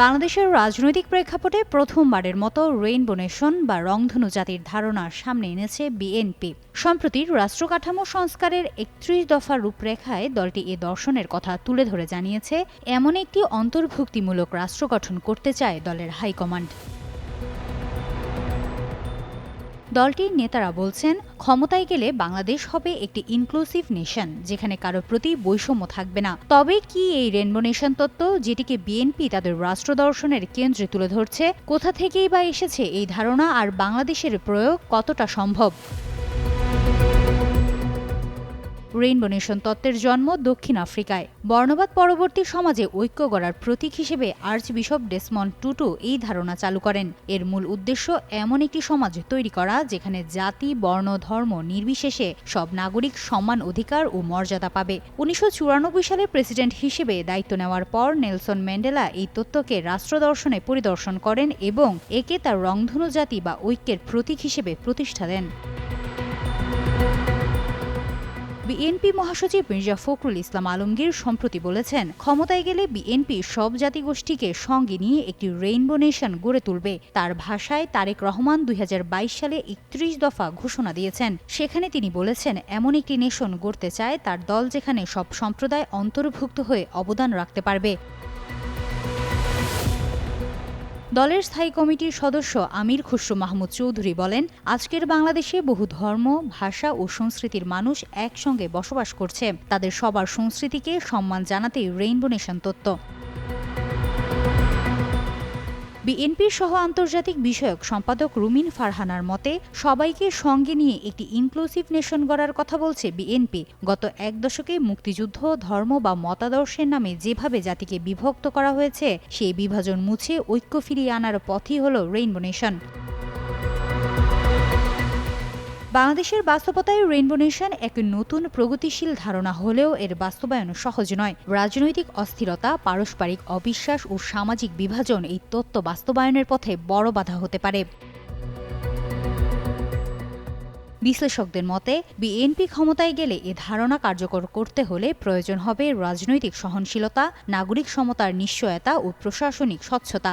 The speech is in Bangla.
বাংলাদেশের রাজনৈতিক প্রেক্ষাপটে প্রথমবারের মতো রেইনবো নেশন বা রংধনু জাতির ধারণা সামনে এনেছে বিএনপি। সম্প্রতি রাষ্ট্রকাঠামো সংস্কারের একত্রিশ দফা রূপরেখায় দলটি এ দর্শনের কথা তুলে ধরে জানিয়েছে, এমন একটি অন্তর্ভুক্তিমূলক রাষ্ট্র গঠন করতে চায় দলের হাইকমান্ড। দলটির নেতারা বলছেন, ক্ষমতায় গেলে বাংলাদেশ হবে একটি ইনক্লুসিভ নেশন যেখানে কারও প্রতি বৈষম্য থাকবে না। তবে কি এই রেনবো নেশন তত্ত্ব, যেটিকে বিএনপি তাদের রাষ্ট্র দর্শনের কেন্দ্রে তুলে ধরছে, কোথা থেকেই বা এসেছে এই ধারণা আর বাংলাদেশের প্রয়োগ কতটা সম্ভব? রেইনবো নেশন তত্ত্বের জন্ম দক্ষিণ আফ্রিকায়। বর্ণবাদ পরবর্তী সমাজে ঐক্য গড়ার প্রতীক হিসেবে আর্চ বিশপ ডেসমন্ড টুটু এই ধারণা চালু করেন। এর মূল উদ্দেশ্য এমন একটি সমাজ তৈরি করা যেখানে জাতি, বর্ণ, ধর্ম নির্বিশেষে সব নাগরিক সমান অধিকার ও মর্যাদা পাবে। উনিশশো চুরানব্বই সালে প্রেসিডেন্ট হিসেবে দায়িত্ব নেওয়ার পর নেলসন ম্যান্ডেলা এই তত্ত্বকে রাষ্ট্রদর্শনে পরিদর্শন করেন এবং একে তার রংধনু জাতি বা ঐক্যের প্রতীক হিসেবে প্রতিষ্ঠা দেন। বিএনপি মহাসচিব মির্জা ফখরুল ইসলাম আলমগীর সম্প্রতি বলেছেন, ক্ষমতায় গেলে বিএনপি সব জাতিগোষ্ঠীকে সঙ্গে নিয়ে একটি রেইনবো নেশন গড়ে তুলবে। তার ভাষায় তারেক রহমান দুই হাজার বাইশ সালে একত্রিশ দফা ঘোষণা দিয়েছেন। সেখানে তিনি বলেছেন, এমন একটি নেশন গড়তে চায় তার দল যেখানে সব সম্প্রদায় অন্তর্ভুক্ত হয়ে অবদান রাখতে পারবে। দলের স্থায়ী কমিটির সদস্য আমির খুসরু মাহমুদ চৌধুরী বলেন, আজকের বাংলাদেশে বহু ধর্ম, ভাষা ও সংস্কৃতির মানুষ একসঙ্গে বসবাস করছে। তাদের সবার সংস্কৃতিকে সম্মান জানাতেই রেইনবো নেশন তত্ত্ব। বিএনপির সহ আন্তর্জাতিক বিষয়ক সম্পাদক রুমিন ফারহানার মতে, সবাইকে সঙ্গে নিয়ে একটি ইনক্লুসিভ নেশন গড়ার কথা বলছে বিএনপি। গত এক দশকে মুক্তিযুদ্ধ, ধর্ম বা মতাদর্শের নামে যেভাবে জাতিকে বিভক্ত করা হয়েছে, সেই বিভাজন মুছে ঐক্য ফিরিয়ে আনার পথই হল রেইনবো নেশন বাংলাদেশের বাস্তবতায় রেইনবো নেশন এক নতুন প্রগতিশীল ধারণা হলেও এর বাস্তবায়ন সহজ নয়। রাজনৈতিক অস্থিরতা, পারস্পরিক অবিশ্বাস ও সামাজিক বিভাজন এই তত্ত্ব বাস্তবায়নের পথে বড় বাধা হতে পারে। বিশ্লেষকদের মতে, বিএনপি ক্ষমতায় গেলে এ ধারণা কার্যকর করতে হলে প্রয়োজন হবে রাজনৈতিক সহনশীলতা, নাগরিক সমতার নিশ্চয়তা ও প্রশাসনিক স্বচ্ছতা।